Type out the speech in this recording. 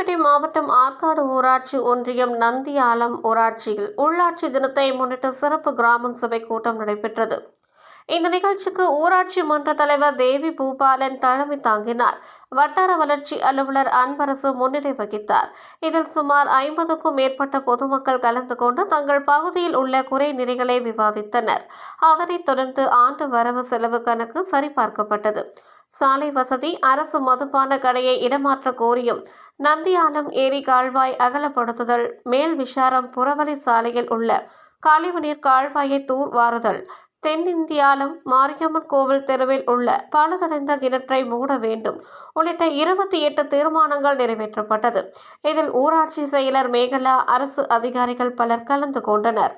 ராணிப்பேட்டை மாவட்டம் ஆற்காடு ஊராட்சி ஒன்றியம் நந்தியாலம் ஊராட்சியில் உள்ளாட்சி தினத்தை முன்னிட்டு சிறப்பு கிராமம் சபை கூட்டம் நடைபெற்றது. இந்த நிகழ்ச்சிக்கு ஊராட்சி மன்ற தலைவர் தேவி பூபாலன் தலைமை தாங்கினார். வட்டார வளர்ச்சி அலுவலர் அன்பரசு முன்னிலை வகித்தார். இதில் சுமார் ஐம்பதுக்கும் மேற்பட்ட பொதுமக்கள் கலந்து கொண்டு தங்கள் பகுதியில் உள்ள குறை நிறைகளை விவாதித்தனர். அதனைத் தொடர்ந்து ஆண்டு வரவு செலவு கணக்கு சரிபார்க்கப்பட்டது. சாலை வசதி அரசு மதுபான கடையை இடமாற்ற கோரியும். நந்தியாலம் ஏரி கால்வாய் அகலப்படுத்துதல் மேல் விஷாரம் புறவழி சாலையில் உள்ள கழிவுநீர் கால்வாயை தூர் வாருதல் தென்னிந்தியாலம் மாரியம்மன் கோவில் தெருவில் உள்ள பழுதடைந்த கிணற்றை மூட வேண்டும். உள்ளிட்ட இருபத்தி எட்டு தீர்மானங்கள் நிறைவேற்றப்பட்டது. இதில் ஊராட்சி செயலர் மேகலா அரசு அதிகாரிகள் பலர் கலந்து கொண்டனர்.